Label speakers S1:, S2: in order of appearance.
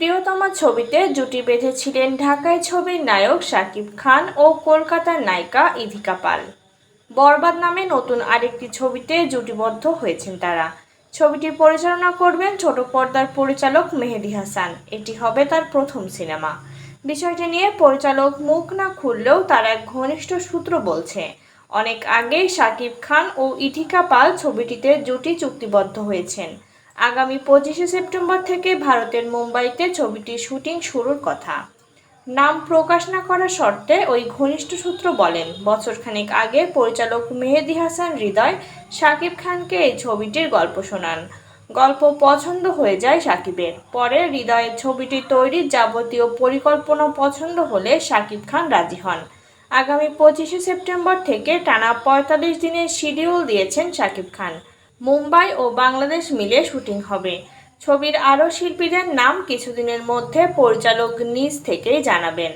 S1: প্রিয়তমা ছবিতে জুটি বেঁধেছিলেন ঢাকায় ছবির নায়ক শাকিব খান ও কলকাতার নায়িকা ইধিকা পাল। বরবাদ নামে নতুন আরেকটি ছবিতে জুটিবদ্ধ হয়েছেন তারা। ছবিটি পরিচালনা করবেন ছোট পর্দার পরিচালক মেহেদি হাসান। এটি হবে তার প্রথম সিনেমা। বিষয়টি নিয়ে পরিচালক মুখ না খুললেও তার এক ঘনিষ্ঠ সূত্র বলছে, অনেক আগেই শাকিব খান ও ইথিকা পাল ছবিটিতে জুটি চুক্তিবদ্ধ হয়েছেন। আগামী পঁচিশে সেপ্টেম্বর থেকে ভারতের মুম্বাইতে ছবিটির শুটিং শুরুর কথা। নাম প্রকাশ না করার শর্তে ওই ঘনিষ্ঠ সূত্র বলেন, বছরখানেক আগে পরিচালক মেহেদি হাসান হৃদয় শাকিব খানকে এই ছবিটির গল্প শোনান। গল্প পছন্দ হয়ে যায় সাকিবের পরে হৃদয়ের ছবিটি তৈরির যাবতীয় পরিকল্পনা পছন্দ হলে শাকিব খান রাজি হন। আগামী পঁচিশে সেপ্টেম্বর থেকে টানা পঁয়তাল্লিশ দিনের শিডিউল দিয়েছেন শাকিব খান। মুম্বাই ও বাংলাদেশ মিলে শুটিং হবে। ছবির আরও শিল্পীদের নাম কিছুদিনের মধ্যে পরিচালক নিজ থেকেই জানাবেন।